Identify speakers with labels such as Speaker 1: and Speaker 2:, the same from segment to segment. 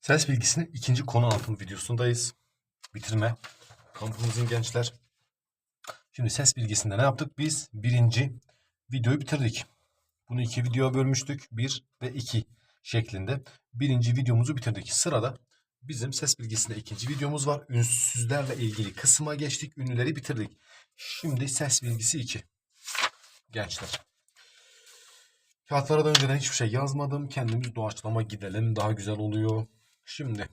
Speaker 1: Ses bilgisinin ikinci konu anlatım videosundayız. Bitirme. Kampımızın gençler. Şimdi ses bilgisinde ne yaptık? Biz birinci videoyu bitirdik. Bunu iki videoya bölmüştük. Bir ve iki şeklinde. Birinci videomuzu bitirdik. Sırada bizim ses bilgisinde ikinci videomuz var. Ünsüzlerle ilgili kısma geçtik. Ünlüleri bitirdik. Şimdi ses bilgisi 2. Gençler. Kağıtlara da önceden hiçbir şey yazmadım. Kendimiz doğaçlama gidelim. Daha güzel oluyor. Şimdi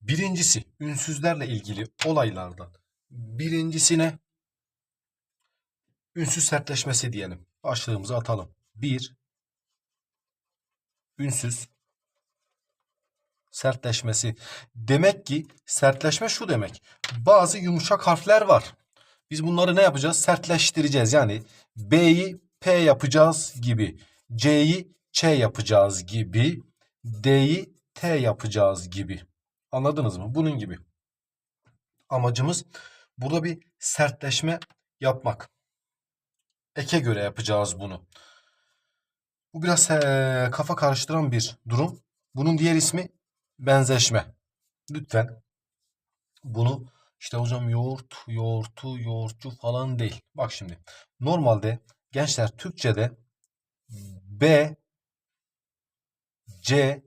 Speaker 1: birincisi ünsüzlerle ilgili olaylardan birincisine ünsüz sertleşmesi diyelim. Başlığımızı atalım. Bir ünsüz sertleşmesi. Demek ki sertleşme şu demek. Bazı yumuşak harfler var. Biz bunları ne yapacağız? Sertleştireceğiz. Yani B'yi P yapacağız gibi. C'yi Ç yapacağız gibi. D'yi T yapacağız gibi. Anladınız mı? Bunun gibi. Amacımız burada bir sertleşme yapmak. Eke göre yapacağız bunu. Bu biraz eee, kafa karıştıran bir durum. Bunun diğer ismi benzeşme. Lütfen bunu işte hocam yoğurt, yoğurtu, yoğurtçu falan değil. Bak şimdi normalde gençler Türkçe'de B, C,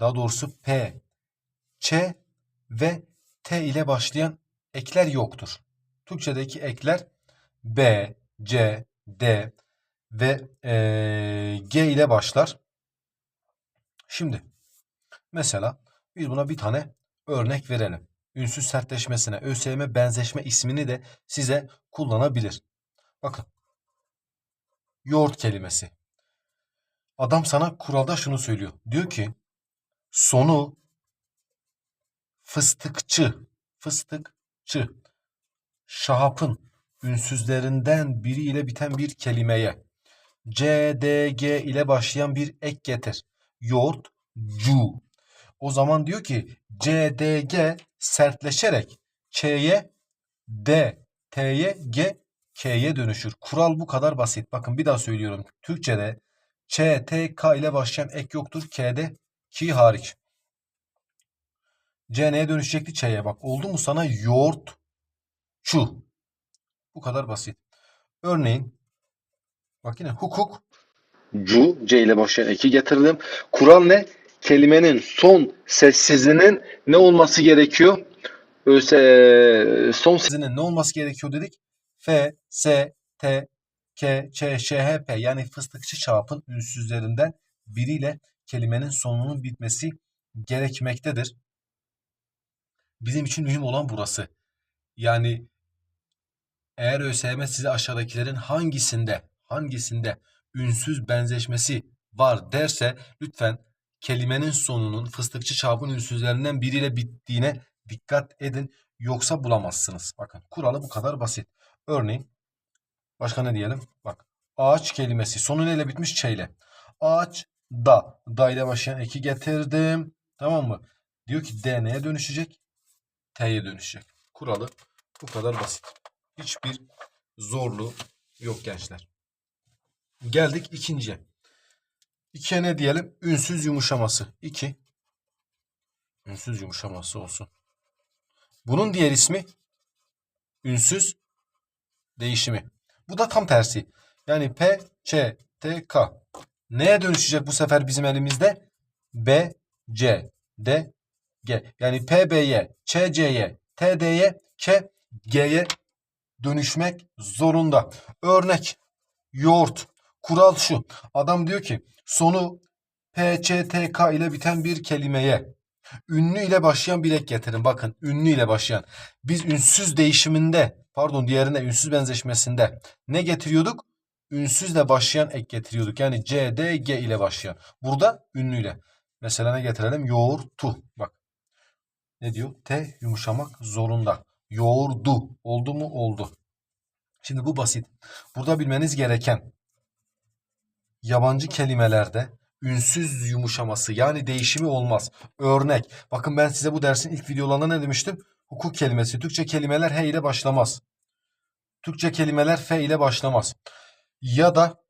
Speaker 1: daha doğrusu P, Ç ve T ile başlayan ekler yoktur. Türkçedeki ekler B, C, D ve eee, G ile başlar. Şimdi mesela biz buna bir tane örnek verelim. Ünsüz sertleşmesine ÖSYM benzeşme ismini de size kullanabilir. Bakın. Yoğurt kelimesi. Adam sana kuralda şunu söylüyor. Diyor ki sonu fıstıkçı, fıstıkçı, şahapın ünsüzlerinden biri ile biten bir kelimeye C, D, G ile başlayan bir ek getir. Yoğurt, cu. O zaman diyor ki C, D, G sertleşerek Ç'ye, D, T'ye, G, K'ye dönüşür. Kural bu kadar basit. Bakın bir daha söylüyorum. Türkçe'de Ç, T, K ile başlayan ek yoktur. K'de ki hariç. C neye dönüşecekti? Ç'ye bak. Oldu mu sana yoğurt, çu. Bu kadar basit. Örneğin bak yine hukuk
Speaker 2: Cu, C ile başlayan eki getirdim. Kural ne? Kelimenin son sessizinin ne olması gerekiyor? Öse, son
Speaker 1: sesinin ne olması gerekiyor dedik? F, S, T, K, Ç, Ş, H, P yani fıstıkçı çarpın ünsüzlerinden biriyle kelimenin sonunun bitmesi gerekmektedir. Bizim için mühim olan burası. Yani eğer ÖSYM size aşağıdakilerin hangisinde hangisinde ünsüz benzeşmesi var derse lütfen kelimenin sonunun fıstıkçı çarpın ünsüzlerinden biriyle bittiğine dikkat edin. Yoksa bulamazsınız. Bakın kuralı bu kadar basit. Örneğin başka ne diyelim? Bak ağaç kelimesi sonu neyle bitmiş? Ç ile. Ağaç da. Da ile başlayan eki getirdim. Tamam mı? Diyor ki D neye dönüşecek? T'ye dönüşecek. Kuralı bu kadar basit. Hiçbir zorluğu yok gençler. Geldik ikinciye. İkiye ne diyelim? Ünsüz yumuşaması. İki. Ünsüz yumuşaması olsun. Bunun diğer ismi ünsüz değişimi. Bu da tam tersi. Yani P, Ç, T, K. Neye dönüşecek bu sefer bizim elimizde? B, C, D, G. Yani P, B'ye, Ç, C'ye, T, D'ye, K, G'ye dönüşmek zorunda. Örnek yoğurt. Kural şu. Adam diyor ki sonu P, Ç, T, K ile biten bir kelimeye ünlü ile başlayan bir ek getirin. Bakın ünlü ile başlayan. Biz ünsüz değişiminde pardon diğerine ünsüz benzeşmesinde ne getiriyorduk? Ünsüzle başlayan ek getiriyorduk. Yani C, D, G ile başlayan. Burada ünlüyle. Mesela ne getirelim? Yoğurtu. Bak. Ne diyor? T yumuşamak zorunda. Yoğurdu. Oldu mu? Oldu. Şimdi bu basit. Burada bilmeniz gereken yabancı kelimelerde ünsüz yumuşaması yani değişimi olmaz. Örnek. Bakın ben size bu dersin ilk videolarında ne demiştim? Hukuk kelimesi. Türkçe kelimeler H ile başlamaz. Türkçe kelimeler F ile başlamaz. Ya da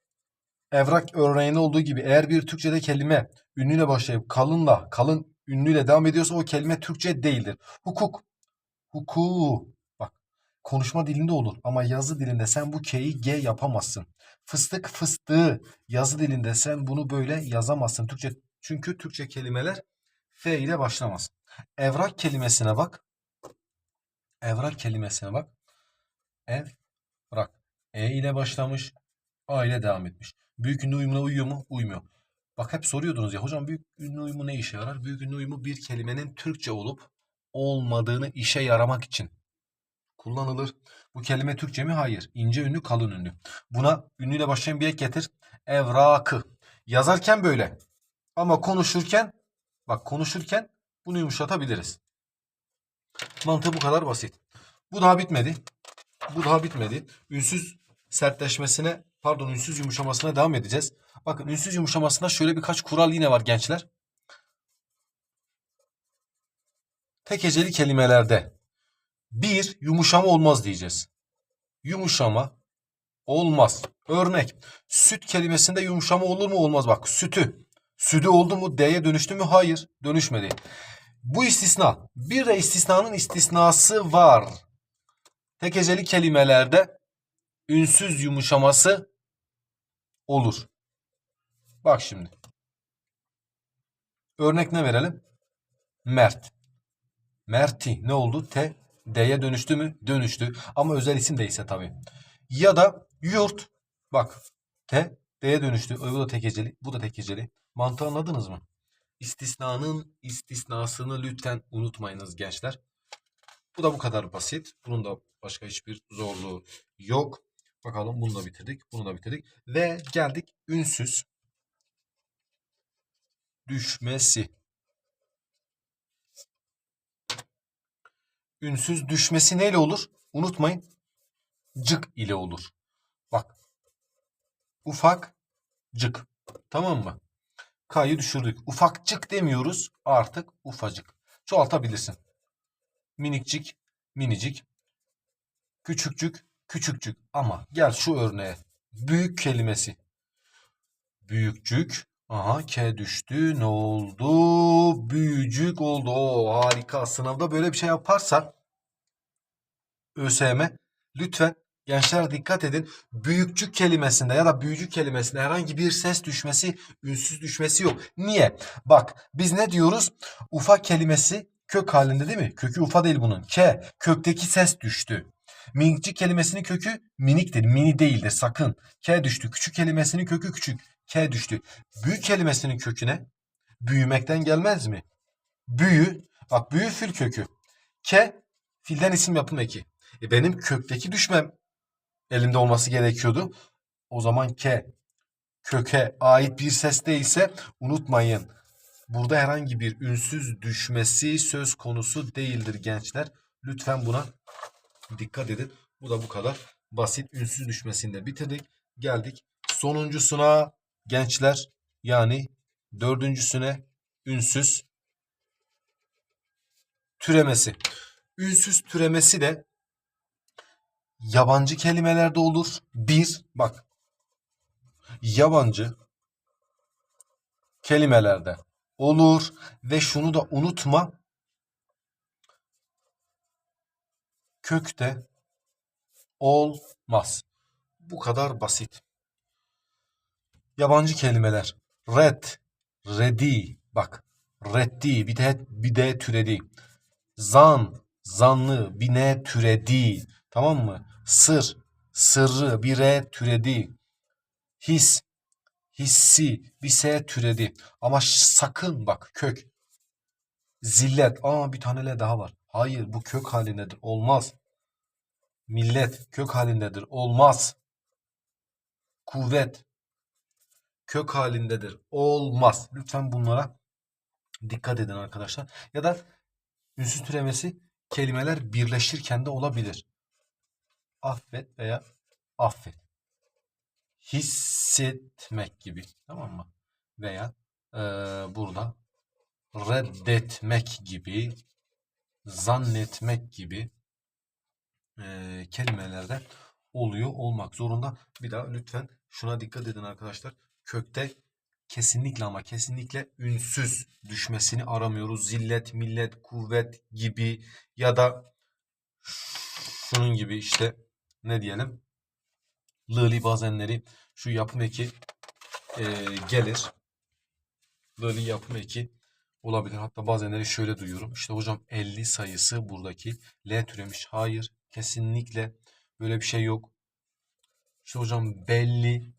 Speaker 1: evrak örneğinde olduğu gibi eğer bir Türkçe'de kelime ünlüyle başlayıp kalınla, kalın ünlüyle devam ediyorsa o kelime Türkçe değildir. Hukuk, hukuku. Konuşma dilinde olur ama yazı dilinde sen bu K'yi G yapamazsın. Fıstık fıstığı yazı dilinde sen bunu böyle yazamazsın. Türkçe çünkü Türkçe kelimeler F ile başlamaz. Evrak kelimesine bak. Evrak kelimesine bak. Evrak. E ile başlamış. A ile devam etmiş. Büyük ünlü uyumuna uyuyor mu? Uymuyor. Bak hep soruyordunuz ya hocam büyük ünlü uyumu ne işe yarar? Büyük ünlü uyumu bir kelimenin Türkçe olup olmadığını işe yaramak için kullanılır. Bu kelime Türkçe mi? Hayır. İnce ünlü, kalın ünlü. Buna ünlüyle başlayan bir ek getir. Evrakı. Yazarken böyle. Ama konuşurken bak konuşurken bunu yumuşatabiliriz. Mantığı bu kadar basit. Bu daha bitmedi. Bu daha bitmedi. Ünsüz sertleşmesine, pardon ünsüz yumuşamasına devam edeceğiz. Bakın ünsüz yumuşamasında şöyle birkaç kural yine var gençler. Tek heceli kelimelerde bir yumuşama olmaz diyeceğiz. Yumuşama olmaz. Örnek süt kelimesinde yumuşama olur mu olmaz bak sütü. Sütü oldu mu D'ye dönüştü mü? Hayır dönüşmedi. Bu istisna. Bir de istisnanın istisnası var. Tek heceli kelimelerde ünsüz yumuşaması olur. Bak şimdi. Örnek ne verelim? Mert. Merti ne oldu? T D'ye dönüştü mü? Dönüştü. Ama özel isim değilse tabii. Ya da yurt. Bak. T D'ye dönüştü. Bu da tek heceli. Bu da tek heceli. Mantığı anladınız mı? İstisnanın istisnasını lütfen unutmayınız gençler. Bu da bu kadar basit. Bunun da başka hiçbir zorluğu yok. Bakalım bunu da bitirdik. Bunu da bitirdik. Ve geldik ünsüz düşmesi. Ünsüz düşmesi neyle olur? Unutmayın. Cık ile olur. Bak. Ufak cık. Tamam mı? K'yı düşürdük. Ufakcık demiyoruz. Artık ufacık. Çoğaltabilirsin. Minikcik, minicik. Küçükcük, küçükcük. Ama gel şu örneğe. Büyük kelimesi. Büyükcük. Aha K düştü. Ne oldu? Büyücük oldu. Oo, harika. Sınavda böyle bir şey yaparsa ÖSYM lütfen gençler dikkat edin. Büyükçük kelimesinde ya da büyücük kelimesinde herhangi bir ses düşmesi, ünsüz düşmesi yok. Niye? Bak biz ne diyoruz? Ufak kelimesi kök halinde değil mi? Kökü ufa değil bunun. K. Kökteki ses düştü. Minikcik kelimesinin kökü miniktir. Mini değildir sakın. K düştü. Küçük kelimesinin kökü küçük. K düştü. Büyük kelimesinin köküne büyümekten gelmez mi? Büyü. Bak büyü fil kökü. K filden isim yapım eki. E benim kökteki düşmem elimde olması gerekiyordu. O zaman K köke ait bir ses değilse unutmayın. Burada herhangi bir ünsüz düşmesi söz konusu değildir gençler. Lütfen buna dikkat edin. Bu da bu kadar basit. Ünsüz düşmesini de bitirdik. Geldik sonuncusuna gençler yani dördüncüsüne ünsüz türemesi. Ünsüz türemesi de yabancı kelimelerde olur. Bir, bak. Yabancı kelimelerde olur ve şunu da unutma. Kökte olmaz. Bu kadar basit. Yabancı kelimeler. Red, ready. Bak. Reddi, bir de bir de türedi. Zan, zanlı, bir ne türedi. Tamam mı? Sır, sırrı, bir re türedi. His, hissi, bir se türedi. Ama sakın bak kök. Zillet, aa bir tane le daha var. Hayır bu kök halindedir. Olmaz. Millet kök halindedir. Olmaz. Kuvvet kök halindedir. Olmaz. Lütfen bunlara dikkat edin arkadaşlar. Ya da ünsüz türemesi kelimeler birleşirken de olabilir. Affet veya affet. Hissetmek gibi. Tamam mı? Veya eee, burada reddetmek gibi, zannetmek gibi eee, kelimelerde oluyor olmak zorunda. Bir daha lütfen şuna dikkat edin arkadaşlar. Kökte kesinlikle ama kesinlikle ünsüz düşmesini aramıyoruz. Zillet, millet, kuvvet gibi ya da şunun gibi işte ne diyelim lığli bazenleri şu yapım eki e, gelir. Lığli yapım eki olabilir. Hatta bazenleri şöyle duyuyorum. İşte hocam 50 sayısı buradaki L türemiş. Hayır. Kesinlikle böyle bir şey yok. İşte hocam belli.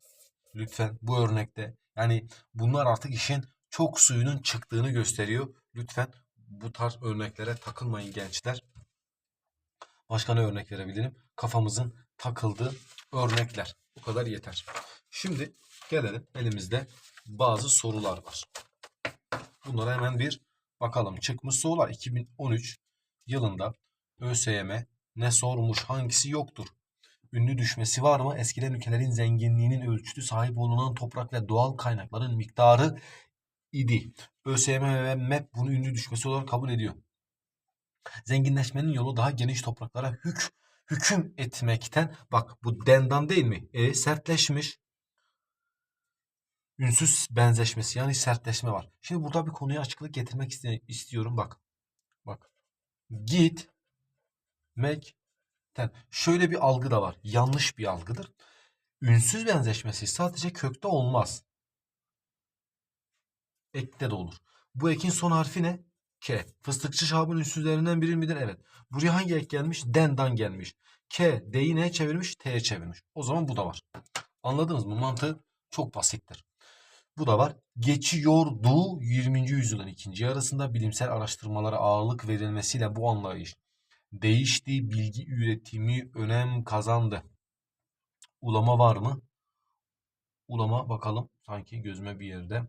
Speaker 1: Lütfen bu örnekte. Yani bunlar artık işin çok suyunun çıktığını gösteriyor. Lütfen bu tarz örneklere takılmayın gençler. Başka ne örnek verebilirim? Kafamızın takıldığı örnekler. Bu kadar yeter. Şimdi gelelim elimizde bazı sorular var. Bunlara hemen bir bakalım. Çıkmış sorular 2013 yılında ÖSYM ne sormuş hangisi yoktur? Ünlü düşmesi var mı? Eskiden ülkelerin zenginliğinin ölçütü sahip olunan toprak ve doğal kaynakların miktarı idi. ÖSYM ve MEP bunu ünlü düşmesi olarak kabul ediyor. Zenginleşmenin yolu daha geniş topraklara hük, hüküm etmekten. Bak bu dendan değil mi? E sertleşmiş. Ünsüz benzeşmesi yani sertleşme var. Şimdi burada bir konuya açıklık getirmek istiyorum bak. Bak. Git mekten. Şöyle bir algı da var. Yanlış bir algıdır. Ünsüz benzeşmesi sadece kökte olmaz. Ekte de olur. Bu ekin son harfi ne? K. Fıstıkçı şahabın ünsüzlerinden biri midir? Evet. Buraya hangi ek gelmiş? Dendan gelmiş. K. D'yi neye çevirmiş? T'ye çevirmiş. O zaman bu da var. Anladınız mı? Mantığı çok basittir. Bu da var. Geçiyordu 20. yüzyılın ikinci yarısında bilimsel araştırmalara ağırlık verilmesiyle bu anlayış değişti. Bilgi üretimi önem kazandı. Ulama var mı? Ulama bakalım. Sanki gözüme bir yerde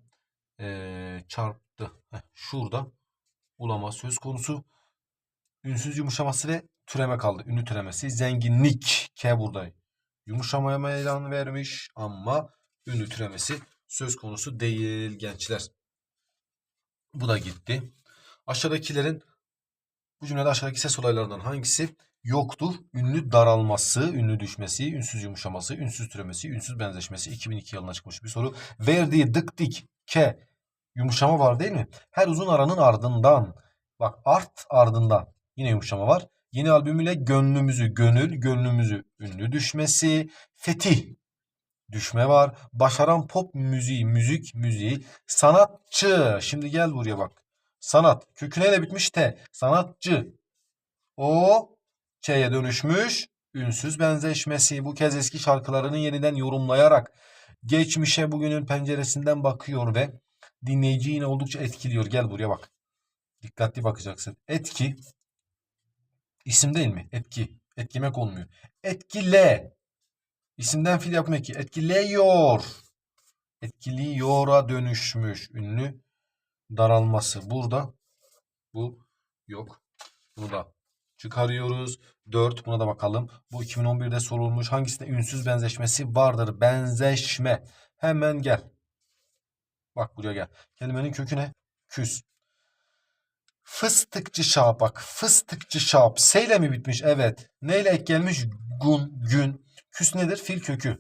Speaker 1: eee, çarptı. Heh, şurada ulama söz konusu. Ünsüz yumuşaması ve türeme kaldı. Ünlü türemesi. Zenginlik. K burada. Yumuşamaya meydan vermiş ama ünlü türemesi söz konusu değil gençler. Bu da gitti. Aşağıdakilerin bu cümlede aşağıdaki ses olaylarından hangisi yoktur? Ünlü daralması, ünlü düşmesi, ünsüz yumuşaması, ünsüz türemesi, ünsüz benzeşmesi. 2002 yılına çıkmış bir soru. Verdiği dık dik ke yumuşama var değil mi? Her uzun aranın ardından bak art ardından yine yumuşama var. Yeni albümüyle gönlümüzü gönül, gönlümüzü ünlü düşmesi, fetih düşme var. Başaran pop müziği, müzik müziği, sanatçı. Şimdi gel buraya bak. Sanat. Kökü neyle bitmiş? T. Sanatçı. O Ç'ye dönüşmüş. Ünsüz benzeşmesi. Bu kez eski şarkılarını yeniden yorumlayarak geçmişe bugünün penceresinden bakıyor ve dinleyici yine oldukça etkiliyor. Gel buraya bak. Dikkatli bakacaksın. Etki isim değil mi? Etki. Etkimek olmuyor. Etkile. İsimden fiil yapma eki. Etkileyor. Etkiliyor'a dönüşmüş. Ünlü daralması. Burada bu yok. Bunu da çıkarıyoruz. 4 buna da bakalım. Bu 2011'de sorulmuş. Hangisinde ünsüz benzeşmesi vardır? Benzeşme. Hemen gel. Bak buraya gel. Kelimenin kökü ne? Küs. Fıstıkçı şahap bak. Fıstıkçı şahap. S ile mi bitmiş? Evet. Neyle ek gelmiş? Gun, gün. Küs nedir? Fil kökü.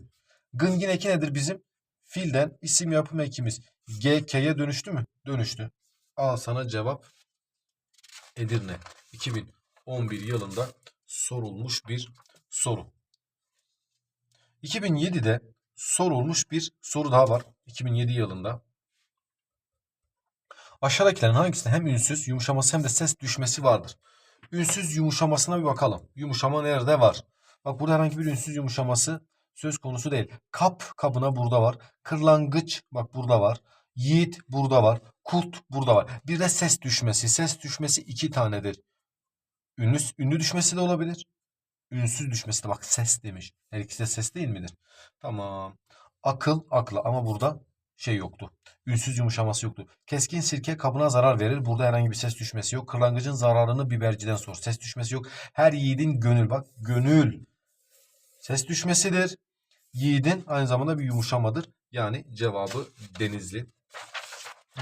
Speaker 1: Gın eki nedir bizim? Filden isim yapım ekimiz. GK'ye dönüştü mü? Dönüştü. Al sana cevap. Edirne. 2011 yılında sorulmuş bir soru. 2007'de sorulmuş bir soru daha var. 2007 yılında. Aşağıdakilerin hangisinde hem ünsüz yumuşaması hem de ses düşmesi vardır? Ünsüz yumuşamasına bir bakalım. Yumuşama nerede var? Bak burada herhangi bir ünsüz yumuşaması söz konusu değil. Kap kabına burada var. Kırlangıç bak burada var. Yiğit burada var. Kurt burada var. Bir de ses düşmesi. Ses düşmesi iki tanedir. Ünlü, ünlü düşmesi de olabilir. Ünsüz düşmesi de bak ses demiş. Her ikisi de ses değil midir? Tamam. Akıl akla ama burada şey yoktu. Ünsüz yumuşaması yoktu. Keskin sirke kabına zarar verir. Burada herhangi bir ses düşmesi yok. Kırlangıcın zararını biberciden sor. Ses düşmesi yok. Her yiğidin gönül bak gönül. Ses düşmesidir. Yiğidin aynı zamanda bir yumuşamadır. Yani cevabı denizli.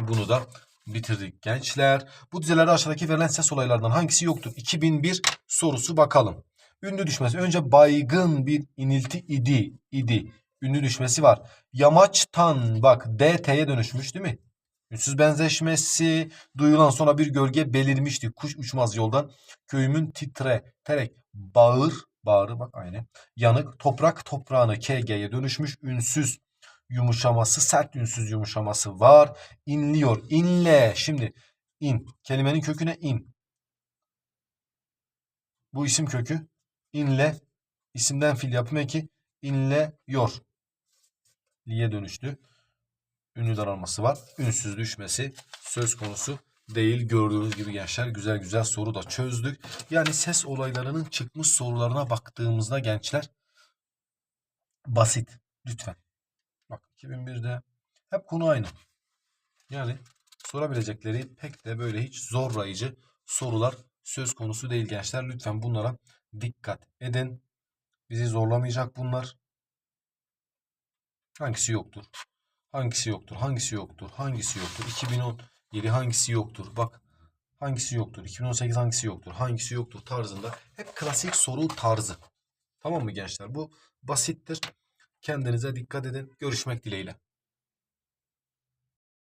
Speaker 1: Bunu da bitirdik gençler. Bu dizelerde aşağıdaki verilen ses olaylarından hangisi yoktur? 2001 sorusu bakalım. Ünlü düşmesi. Önce baygın bir inilti idi. idi. ünlü düşmesi var. Yamaçtan bak DT'ye dönüşmüş değil mi? Ünsüz benzeşmesi duyulan sonra bir gölge belirmişti. Kuş uçmaz yoldan. Köyümün titre, terek, bağır, bağırı bak aynı. Yanık, toprak toprağını KG'ye dönüşmüş. Ünsüz yumuşaması, sert ünsüz yumuşaması var. İnliyor, inle. Şimdi in. Kelimenin köküne in. Bu isim kökü. İnle. İsimden fiil yapım eki. İnleyor. Liye dönüştü. Ünlü daralması var. Ünsüz düşmesi söz konusu değil. Gördüğünüz gibi gençler güzel güzel soru da çözdük. Yani ses olaylarının çıkmış sorularına baktığımızda gençler basit. Lütfen. Bak 2001'de hep konu aynı. Yani sorabilecekleri pek de böyle hiç zorlayıcı sorular söz konusu değil gençler. Lütfen bunlara dikkat edin. Bizi zorlamayacak bunlar. Hangisi yoktur? Hangisi yoktur? Hangisi yoktur? Hangisi yoktur? 2017 hangisi yoktur? Bak hangisi yoktur? 2018 hangisi yoktur? Hangisi yoktur tarzında hep klasik soru tarzı. Tamam mı gençler? Bu basittir. Kendinize dikkat edin. Görüşmek dileğiyle.